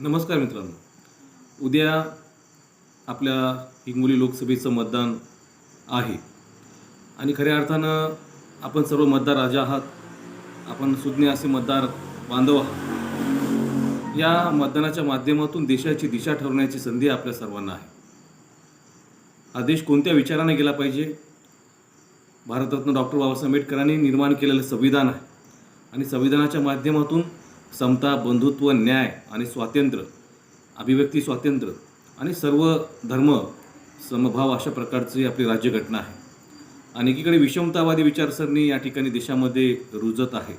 नमस्कार मित्रांनो. उद्या आपल्या हिंगोली लोकसभेचं मतदान आहे. आणि खऱ्या अर्थानं आपण सर्व मतदार राजा आहात. आपण सुज्ञ असे मतदार बांधव आहात. या मतदानाच्या माध्यमातून देशाची दिशा ठरवण्याची संधी आपल्या सर्वांना आहे. हा देश कोणत्या विचाराने गेला पाहिजे? भारतरत्न डॉक्टर बाबासाहेब आंबेडकरांनी निर्माण केलेलं संविधान आहे. आणि संविधानाच्या माध्यमातून समता बंधुत्व न्याय आणि स्वातंत्र्य अभिव्यक्ती स्वातंत्र्य आणि सर्व धर्म समभाव अशा प्रकारची आपली राज्यघटना आहे. आणि एकीकडे विषमतावादी विचारसरणी या ठिकाणी देशामध्ये रुजत आहे.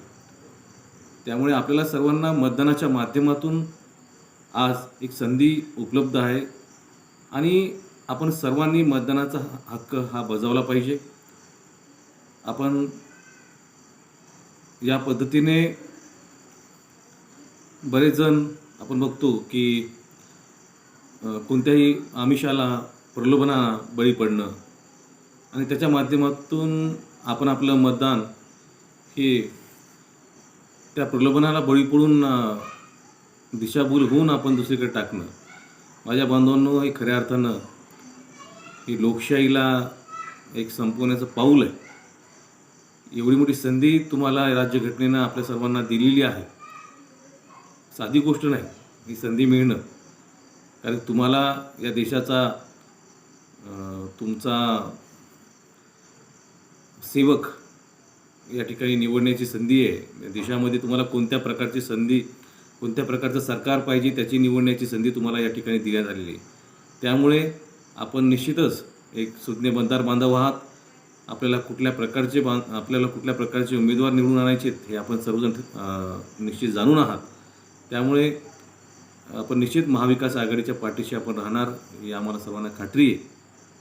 त्यामुळे आपल्याला सर्वांना मतदानाच्या माध्यमातून आज एक संधी उपलब्ध आहे आणि आपण सर्वांनी मतदानाचा हक्क हा बजावला पाहिजे. आपण या पद्धतीने बरेच जण आपण बघतो की कोणत्याही आमिषाला प्रलोभनाला बळी पडणं आणि त्याच्या माध्यमातून आपण आपलं मतदान हे त्या प्रलोभनाला बळी पडून दिशाभूल होऊन आपण दुसरीकडे टाकणं. माझ्या बांधवांनो हे खऱ्या अर्थानं ही लोकशाहीला एक संपवण्याचं पाऊल आहे. एवढी मोठी संधी तुम्हाला राज्यघटनेनं आपल्या सर्वांना दिलेली आहे. साधी गोष्ट नाही. ही संधी मिळणं. कारण तुम्हाला या देशाचा तुमचा सेवक या ठिकाणी निवडण्याची संधी आहे. देशामध्ये तुम्हाला कोणत्या प्रकारची संधी कोणत्या प्रकारचं सरकार पाहिजे त्याची निवडण्याची संधी तुम्हाला या ठिकाणी दिल्या झालेली आहे. त्यामुळे आपण निश्चितच एक सुज्ञ बंधार बांधव आहात. आपल्याला कुठल्या प्रकारचे बां आपल्याला कुठल्या प्रकारचे उमेदवार निवडून आणायचे आहेत हे आपण सर्वजण निश्चित जाणून आहात. त्यामुळे आपण निश्चित महाविकास आघाडीच्या पाठीशी आपण राहणार ही आम्हाला सर्वांना खात्री आहे.